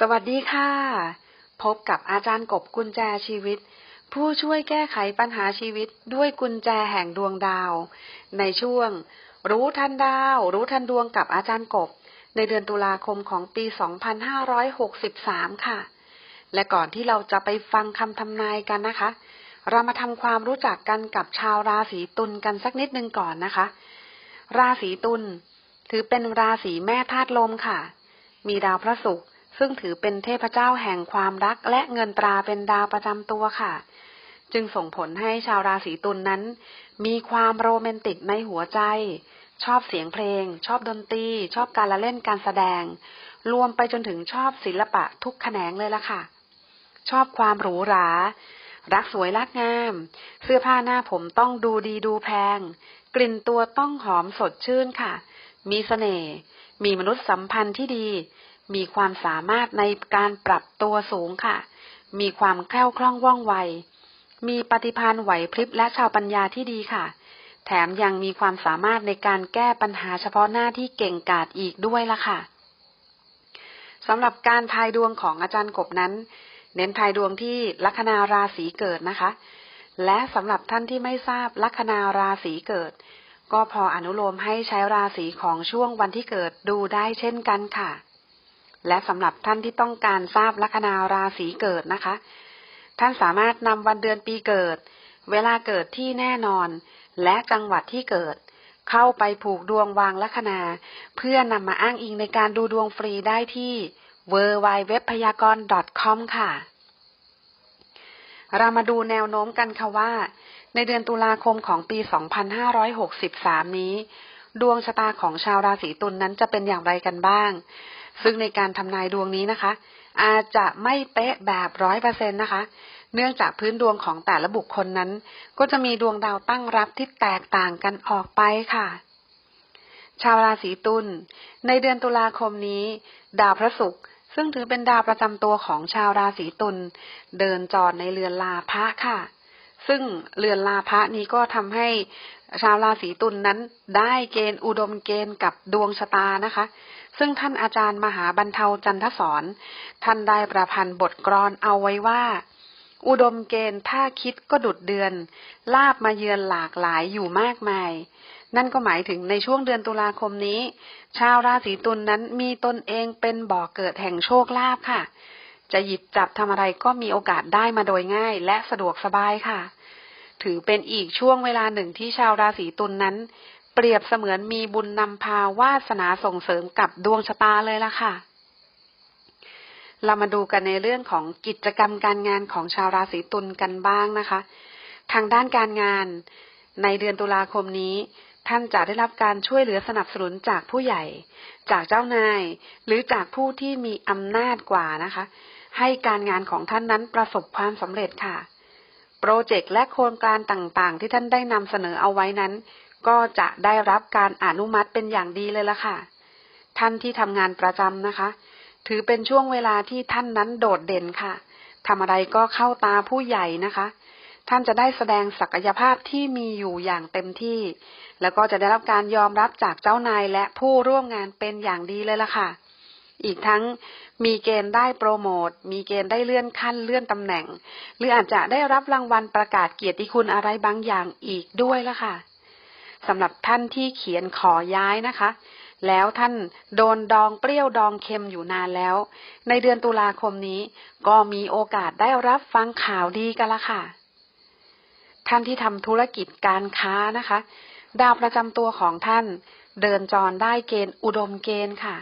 สวัสดีค่ะ พบกับอาจารย์กบกุญแจชีวิต ผู้ช่วยแก้ไขปัญหาชีวิตด้วยกุญแจแห่งดวงดาว ในช่วง รู้ทันดาว รู้ทันดวงกับอาจารย์กบ ในเดือนตุลาคมของปี 2563 ค่ะ และก่อนที่เราจะไปฟังคำทำนายกันนะคะ เรามาทำความรู้จักกันกับชาวราศีตุลกันสักนิดนึงก่อนนะคะ ราศีตุลถือเป็นราศีแม่ธาตุลมค่ะ มีดาวพระศุกร์ ซึ่งถือเป็นเทพเจ้าแห่งความรักและเงินตราเป็นดาวประจำตัวค่ะ จึงส่งผลให้ชาวราศีตุลนนั้น มีความโรแมนติกในหัวใจ ชอบเสียงเพลง ชอบดนตรี ชอบการละเล่นการแสดง รวมไปจนถึงชอบศิลปะทุกแขนงเลยล่ะค่ะ ชอบความหรูหรารักสวยรักงาม เสื้อผ้าหน้าผมต้องดูดีดูแพง กลิ่นตัวต้องหอมสดชื่นค่ะ มีเสน่ห์มีมนุษยสัมพันธ์ที่ดี มีความสามารถในการปรับตัวสูงค่ะ มีความแคล่วคล่องว่องไว มีปฏิภาณไหวพริบและชาวปัญญาที่ดีค่ะ แถมยังมีความสามารถในการแก้ปัญหาเฉพาะหน้าที่เก่งกาจอีกด้วยล่ะค่ะสำหรับการทายดวงของอาจารย์กบนั้น เน้นทายดวงที่ลัคนาราศีเกิดนะคะ และสำหรับท่านที่ไม่ทราบลัคนาราศีเกิด ก็พออนุโลมให้ใช้ราศีของช่วงวันที่เกิดดูได้เช่นกันค่ะ และสำหรับท่านที่ต้องการทราบลัคนาราศีเกิดนะคะ ท่านสามารถนำวันเดือนปีเกิด เวลาเกิดที่แน่นอน และจังหวัดที่เกิด เข้าไปผูกดวงวางลัคนา เพื่อนำมาอ้างอิงในการดูดวงฟรีได้ที่ w w w p y a k o n c o m ค่ะ เรามาดูแนวโน้มกันค่ะว่า ในเดือนตุลาคมของปี 2563 นี้ ดวงชะตาของชาวราศีตุลนนั้นจะเป็นอย่างไรกันบ้าง ซึ่งในการทำนายดวงนี้นะคะ อาจจะไม่เป๊ะแบบร้อยเปอร์เซ็นต์นะคะ เนื่องจากพื้นดวงของแต่ละบุคคลนั้น ก็จะมีดวงดาวตั้งรับที่แตกต่างกันออกไปค่ะ ชาวราศีตุลในเดือนตุลาคมนี้ ดาวพระศุกร์ซึ่งถือเป็นดาวประจำตัวของชาวราศีตุลเดินจอดในเรือนลาภะค่ะ ซึ่งเรือนลาภะนี้ก็ทำให้ชาวราศีตุลนนั้นได้เกณฑ์อุดมเกณฑ์กับดวงชะตานะคะ ซึ่งท่านอาจารย์มหาบรรเทาจันทสอนท่านได้ประพันธ์บทกลอนเอาไว้ว่า อุดมเกณฑ์ถ้าคิดก็ดุดเดือน ลาบมาเยือนหลากหลายอยู่มากมาย นั่นก็หมายถึงในช่วงเดือนตุลาคมนี้ ชาวราศีตุลนนั้นมีตนเองเป็นบ่อกเกิดแห่งโชคลาภค่ะ จะหยิบจับทำอะไรก็มีโอกาสได้มาโดยง่าย และสะดวกสบายค่ะ ถือเป็นอีกช่วงเวลาหนึ่งที่ชาวราศีตุลนนั้น เปรียบเสมือนมีบุญนำพาวาสนาส่งเสริมกับดวงชะตาเลยล่ะค่ะ เรามาดูกันในเรื่องของกิจกรรมการงานของชาวราศีตุลกันบ้างนะคะ ทางด้านการงานในเดือนตุลาคมนี้ ท่านจะได้รับการช่วยเหลือสนับสนุนจากผู้ใหญ่ จากเจ้านาย หรือจากผู้ที่มีอำนาจกว่านะคะ ให้การงานของท่านนั้นประสบความสำเร็จค่ะ โปรเจกต์และโครงการต่างๆ ที่ท่านได้นำเสนอเอาไว้นั้น ก็จะได้รับการอนุมัติเป็นอย่างดีเลยละค่ะ ท่านที่ทำงานประจำนะคะ ถือเป็นช่วงเวลาที่ท่านนั้นโดดเด่นค่ะทำอะไรก็เข้าตาผู้ใหญ่นะคะ ท่านจะได้แสดงศักยภาพที่มีอยู่อย่างเต็มที่ แล้วก็จะได้รับการยอมรับจากเจ้านายและผู้ร่วมงานเป็นอย่างดีเลยล่ะค่ะ อีกทั้งมีเกณฑ์ได้โปรโมทมีเกณฑ์ได้เลื่อนขั้นเลื่อนตำแหน่ง หรืออาจจะได้รับรางวัลประกาศเกียรติคุณอะไรบางอย่างอีกด้วยล่ะค่ะ สำหรับท่านที่เขียนขอย้ายนะคะ แล้วท่านโดนดองเปรี้ยวดองเค็มอยู่นานแล้ว ในเดือนตุลาคมนี้ ก็มีโอกาสได้รับฟังข่าวดีกันละค่ะ ท่านที่ทำธุรกิจการค้านะคะ ดาวประจำตัวของท่าน เดินจรได้เกณฑ์อุดมเกณฑ์ค่ะ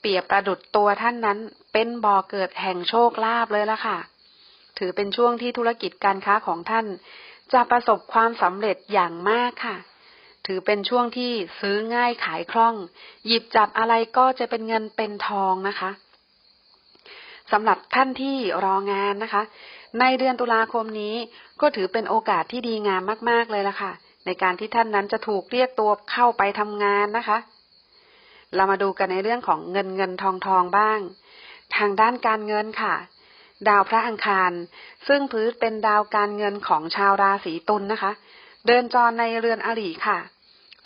เปรียบประดุดตัวท่านนั้น เป็นบ่อเกิดแห่งโชคลาภเลยละค่ะถือเป็นช่วงที่ธุรกิจการค้าของท่าน จะประสบความสำเร็จอย่างมากค่ะ ถือเป็นช่วงที่ซื้อง่ายขายคล่อง หยิบจับอะไรก็จะเป็นเงินเป็นทองนะคะสำหรับท่านที่รองานนะคะ ในเดือนตุลาคมนี้ก็ถือเป็นโอกาสที่ดีงามมาก ๆ เลยล่ะค่ะ ในการที่ท่านนั้นจะถูกเรียกตัวเข้าไปทำงานนะคะ เรามาดูกันในเรื่องของเงินเงินทองทองบ้าง ทางด้านการเงินค่ะ ดาวพระอังคาร ซึ่งพื้นเป็นดาวการเงินของชาวราศีตุลนนะคะ เดินจรในเรือนอริค่ะ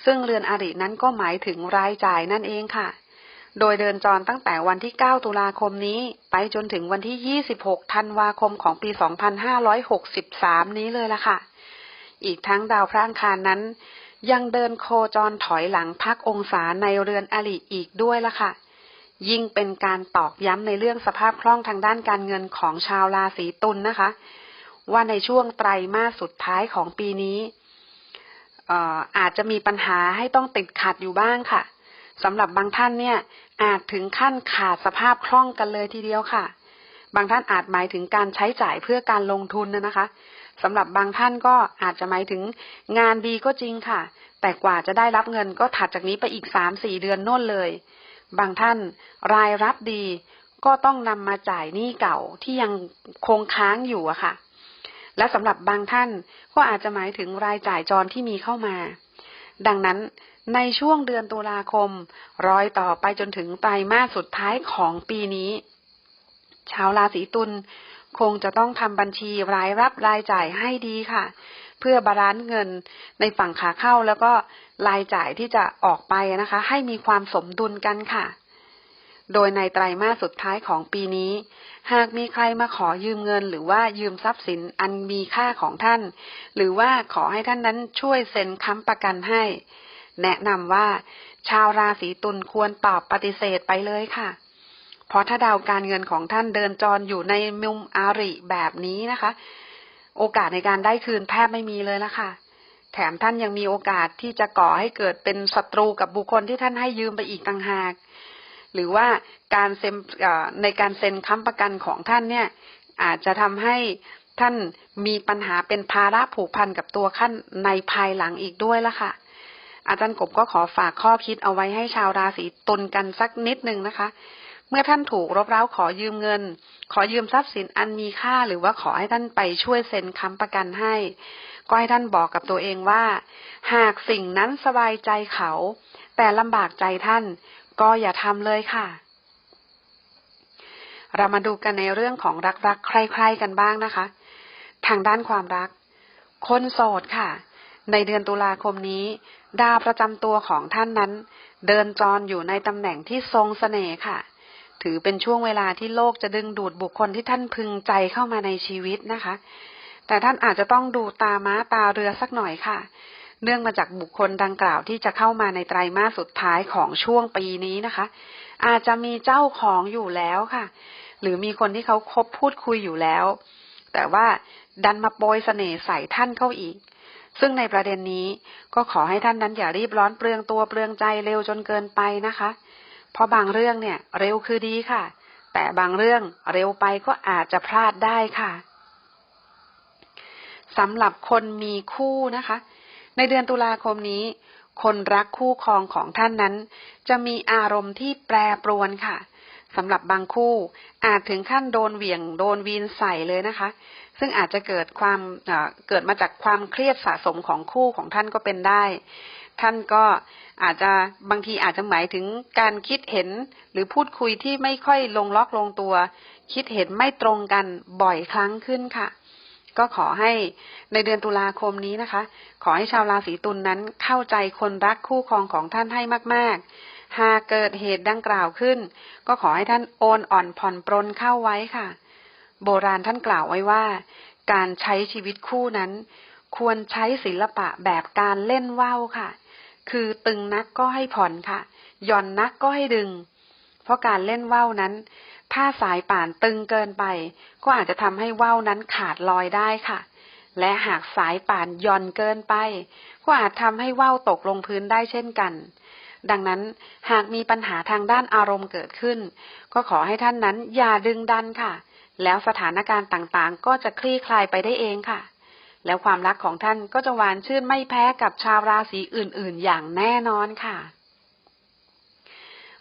ซึ่งเรือนอรินั้นก็หมายถึงรายจ่ายนั่นเองค่ะ โดยเดินจรตั้งแต่วันที่ 9 ตุลาคมนี้ ไปจนถึงวันที่ 26 ธันวาคมของปี 2563 นี้เลยละค่ะ อีกทั้งดาวพระอังคารนั้น ยังเดินโคจรถอยหลังพักองศาในเรือนอริอีกด้วยละค่ะยิ่งเป็นการตอกย้ำในเรื่องสภาพคล่องทางด้านการเงินของชาวราศีตุลนนะคะ ว่าในช่วงไตรมาสสุดท้ายของปีนี้ อาจจะมีปัญหาให้ต้องติดขัดอยู่บ้างค่ะสำหรับบางท่านเนี่ย อาจถึงขั้นขาดสภาพคล่องกันเลยทีเดียวค่ะ บางท่านอาจหมายถึงการใช้จ่ายเพื่อการลงทุนนะนะคะสำหรับบางท่านก็อาจจะหมายถึงงานดีก็จริงค่ะ แต่กว่าจะได้รับเงินก็ถัดจากนี้ไปอีกสามสี่เดือนน่นเลย บางท่านรายรับดีก็ต้องนำมาจ่ายหนี้เก่าที่ยังคงค้างอยู่อะค่ะ และสำหรับบางท่านก็อาจจะหมายถึงรายจ่ายจรที่มีเข้ามา ดังนั้นในช่วงเดือนตุลาคม รอยต่อไปจนถึงไตรมาสสุดท้ายของปีนี้ ชาวราศีตุลคงจะต้องทำบัญชีรายรับรายจ่ายให้ดีค่ะ เพื่อบาลานซ์เงินในฝั่งขาเข้าแล้วก็รายจ่ายที่จะออกไปนะคะ ให้มีความสมดุลกันค่ะ โดยในไตรมาสสุดท้ายของปีนี้ หากมีใครมาขอยืมเงิน หรือว่ายืมทรัพย์สินอันมีค่าของท่าน หรือว่าขอให้ท่านนั้นช่วยเซ็นค้ำประกันให้ แนะนำว่า ชาวราศีตุลควรตอบปฏิเสธไปเลยค่ะ เพราะถ้าดาวการเงินของท่านเดินจรอยู่ในมุมอาริแบบนี้นะคะ โอกาสในการได้คืนแทบไม่มีเลยละค่ะแถมท่านยังมีโอกาสที่จะก่อให้เกิดเป็นศัตรูกับบุคคลที่ท่านให้ยืมไปอีกต่างหาก หรือว่าการเซ็นในการเซ็นค้ำประกันของท่านเนี่ยอาจจะทำให้ท่านมีปัญหาเป็นภาระผูกพันกับตัวขั้นในภายหลังอีกด้วยละค่ะ อาจารย์กบก็ขอฝากข้อคิดเอาไว้ให้ชาวราศีตุลกันสักนิดหนึ่งนะคะ เมื่อท่านถูกรบเร้าขอยืมเงิน ขอยืมทรัพย์สินอันมีค่าหรือว่าขอให้ท่านไปช่วยเซ็นค้ำประกันให้ ก็ให้ท่านบอกกับตัวเองว่า หากสิ่งนั้นสบายใจเขา แต่ลำบากใจท่าน ก็อย่าทำเลยค่ะ เรามาดูกันในเรื่องของรักๆใครๆกันบ้างนะคะ ทางด้านความรัก คนโสดค่ะ ในเดือนตุลาคมนี้ ดาวประจำตัวของท่านนั้น เดินจรอยู่ในตำแหน่งที่ทรงเสน่ห์ค่ะ ถือเป็นช่วงเวลาที่โลกจะดึงดูดบุคคลที่ท่านพึงใจเข้ามาในชีวิตนะคะ แต่ท่านอาจจะต้องดูตาม้าตาเรือสักหน่อยค่ะ เนื่องมาจากบุคคลดังกล่าวที่จะเข้ามาในไตรมาสสุดท้ายของช่วงปีนี้นะคะ อาจจะมีเจ้าของอยู่แล้วค่ะ หรือมีคนที่เขาคบพูดคุยอยู่แล้ว แต่ว่าดันมาโปรยเสน่ห์ใส่ท่านเข้าอีก ซึ่งในประเด็นนี้ก็ขอให้ท่านนั้นอย่ารีบร้อนเปลืองตัวเปลืองใจเร็วจนเกินไปนะคะ เพราะบางเรื่องเนี่ย เร็วคือดีค่ะ แต่บางเรื่องเร็วไปก็อาจจะพลาดได้ค่ะสำหรับคนมีคู่นะคะ ในเดือนตุลาคมนี้ คนรักคู่ครองของท่านนั้น จะมีอารมณ์ที่แปรปรวนค่ะสำหรับบางคู่อาจถึงขั้นโดนเหวี่ยงโดนวีนใส่เลยนะคะ ซึ่งอาจจะเกิดความเกิดมาจากความเครียดสะสมของคู่ของท่านก็เป็นได้ ท่านก็อาจจะบางทีอาจจะหมายถึงการคิดเห็นหรือพูดคุยที่ไม่ค่อยลงล็อกลงตัว คิดเห็นไม่ตรงกันบ่อยครั้งขึ้นค่ะ ก็ขอให้ในเดือนตุลาคมนี้นะคะ ขอให้ชาวราศีตุลนนั้นเข้าใจคนรักคู่ครองของท่านให้มาก ๆ หากเกิดเหตุดังกล่าวขึ้น ก็ขอให้ท่านโอนอ่อนผ่อนปรนเข้าไว้ค่ะ โบราณท่านกล่าวไว้ว่า การใช้ชีวิตคู่นั้น ควรใช้ศิลปะแบบการเล่นว่าวค่ะ คือตึงนักก็ให้ผ่อนค่ะ หย่อนนักก็ให้ดึง เพราะการเล่นว่าวนั้น ถ้าสายป่านตึงเกินไป ก็อาจจะทำให้ว่าวนั้นขาดลอยได้ค่ะ และหากสายป่านย่อนเกินไป ก็อาจทำให้ว่าวตกลงพื้นได้เช่นกัน ดังนั้นหากมีปัญหาทางด้านอารมณ์เกิดขึ้น ก็ขอให้ท่านนั้นอย่าดึงดันค่ะ แล้วสถานการณ์ต่างๆ ก็จะคลี่คลายไปได้เองค่ะ แล้วความรักของท่านก็จะหวานชื่นไม่แพ้กับชาวราศีอื่นๆ อย่างแน่นอนค่ะ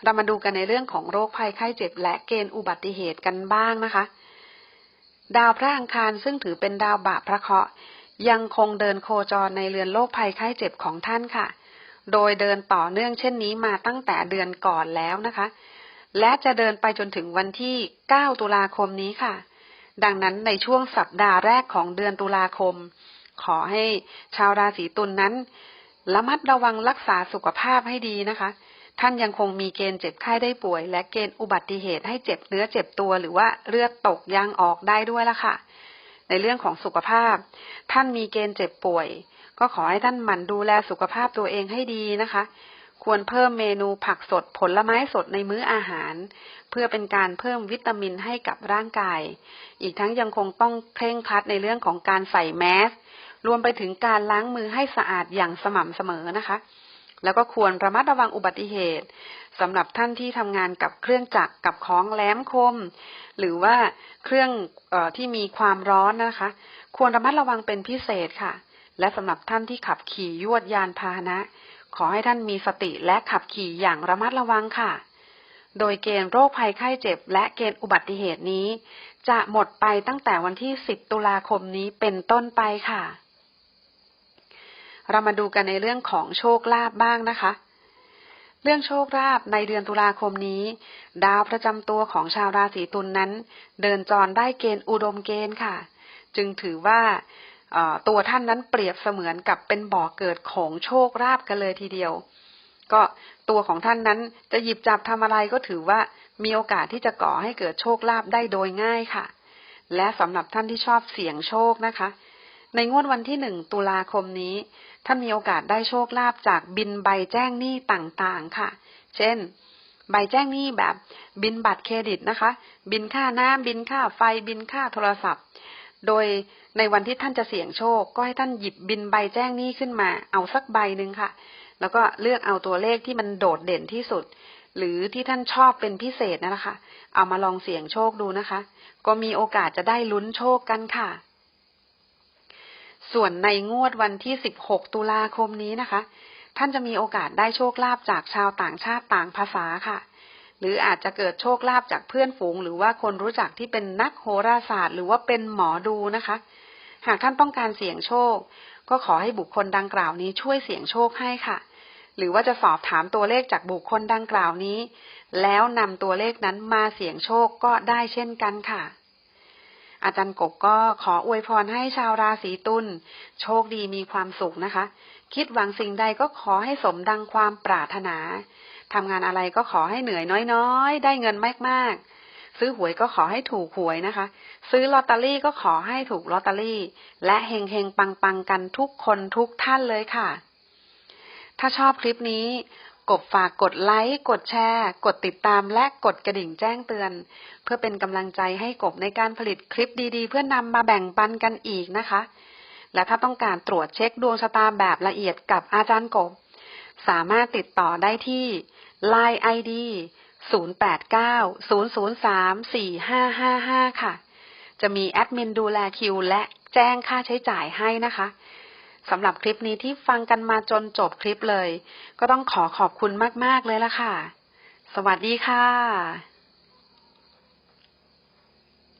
เรามาดูกันในเรื่องของโรคภัยไข้เจ็บ และเกณฑ์อุบัติเหตุกันบ้างนะคะ ดาวพระอังคารซึ่งถือเป็นดาวบาปพระเคราะห์ยังคงเดินโคจรในเรือนโรคภัยไข้เจ็บของท่านค่ะ โดยเดินต่อเนื่องเช่นนี้มาตั้งแต่เดือนก่อนแล้วนะคะ และจะเดินไปจนถึงวันที่ 9 ตุลาคมนี้ค่ะ ดังนั้นในช่วงสัปดาห์แรกของเดือนตุลาคม ขอให้ชาวราศีตุลนนั้นระมัดระวังรักษาสุขภาพให้ดีนะคะ ท่านยังคงมีเกณฑ์เจ็บไข้ได้ป่วย และเกณฑ์อุบัติเหตุให้เจ็บเนื้อเจ็บตัวหรือว่าเลือดตกยางออกได้ด้วยล่ะค่ะ ในเรื่องของสุขภาพ ท่านมีเกณฑ์เจ็บป่วย ก็ขอให้ท่านหมั่นดูแลสุขภาพตัวเองให้ดีนะคะ ควรเพิ่มเมนูผักสดผลไม้สดในมื้ออาหาร เพื่อเป็นการเพิ่มวิตามินให้กับร่างกาย อีกทั้งยังคงต้องเคร่งครัดในเรื่องของการใส่แมสรวมไปถึงการล้างมือให้สะอาดอย่างสม่ำเสมอนะคะ แล้วก็ควรระมัดระวังอุบัติเหตุสำหรับท่านที่ทำงานกับเครื่องจักรกับของแหลมคม หรือว่าเครื่องออที่มีความร้อนนะคะ ควรระมัดระวังเป็นพิเศษค่ะ และสำหรับท่านที่ขับขี่ยวดยานพาหนะ ขอให้ท่านมีสติและขับขี่อย่างระมัดระวังค่ะ โดยเกณฑ์โรคภัยไข้เจ็บ และเกณฑ์อุบัติเหตุนี้ จะหมดไปตั้งแต่วันที่ 10 ตุลาคมนี้เป็นต้นไปค่ะ เรามาดูกันในเรื่องของโชคลาภบ้างนะคะ เรื่องโชคลาภในเดือนตุลาคมนี้ ดาวประจำตัวของชาวราศีตุลนนั้น เดินจรได้เกณฑ์อุดมเกณฑ์ค่ะ จึงถือว่าตัวท่านนั้นเปรียบเสมือนกับเป็นบ่อเกิดของโชคลาภกันเลยทีเดียว ก็ตัวของท่านนั้นจะหยิบจับทำอะไรก็ถือว่ามีโอกาสที่จะก่อให้เกิดโชคลาภได้โดยง่ายค่ะ และสำหรับท่านที่ชอบเสี่ยงโชคนะคะ ในงวดวันที่หนึ่งตุลาคมนี้ ท่านมีโอกาสได้โชคลาภจากบินใบแจ้งหนี้ต่างๆค่ะ เช่น ใบแจ้งหนี้แบบบินบัตรเครดิตนะคะ บินค่าน้ำบินค่าไฟบินค่าโทรศัพท์ โดยในวันที่ท่านจะเสี่ยงโชค ก็ให้ท่านหยิบบินใบแจ้งหนี้ขึ้นมา เอาสักใบหนึ่งค่ะ แล้วก็เลือกเอาตัวเลขที่มันโดดเด่นที่สุดหรือที่ท่านชอบเป็นพิเศษนะคะ เอามาลองเสี่ยงโชคดูนะคะ ก็มีโอกาสจะได้ลุ้นโชคกันค่ะ ส่วนในงวดวันที่ 16 ตุลาคมนี้นะคะ ท่านจะมีโอกาสได้โชคลาภจากชาวต่างชาติต่างภาษาค่ะ หรืออาจจะเกิดโชคลาภจากเพื่อนฝูง หรือว่าคนรู้จักที่เป็นนักโหราศาสตร์ หรือว่าเป็นหมอดูนะคะ หากท่านต้องการเสี่ยงโชค ก็ขอให้บุคคลดังกล่าวนี้ช่วยเสี่ยงโชคให้ค่ะ หรือว่าจะสอบถามตัวเลขจากบุคคลดังกล่าวนี้ แล้วนำตัวเลขนั้นมาเสี่ยงโชคก็ได้เช่นกันค่ะ อาจารย์กบก็ขออวยพรให้ชาวราศีตุลโชคดีมีความสุขนะคะ คิดหวังสิ่งใดก็ขอให้สมดังความปรารถนาทำงานอะไรก็ขอให้เหนื่อยน้อยๆ ได้เงินมากๆ ซื้อหวยก็ขอให้ถูกหวยนะคะ ซื้อลอตเตอรี่ก็ขอให้ถูกลอตเตอรี่ และเฮงเฮงปังปังๆกันทุกคนทุกท่านเลยค่ะ ถ้าชอบคลิปนี้ กบฝากกดไลค์ กดแชร์ กดติดตามและกดกระดิ่งแจ้งเตือน เพื่อเป็นกำลังใจให้กบในการผลิตคลิปดีๆ เพื่อนำมาแบ่งปันกันอีกนะคะ และถ้าต้องการตรวจเช็คดวงชะตาแบบละเอียดกับอาจารย์กบ สามารถติดต่อได้ที่ Line ID 0890034555 ค่ะ จะมีแอดมินดูแลคิวและแจ้งค่าใช้จ่ายให้นะคะ สำหรับคลิปนี้ที่ฟังกันมาจนจบคลิปเลย ก็ต้องขอขอบคุณมาก ๆ เลยละค่ะ สวัสดีค่ะ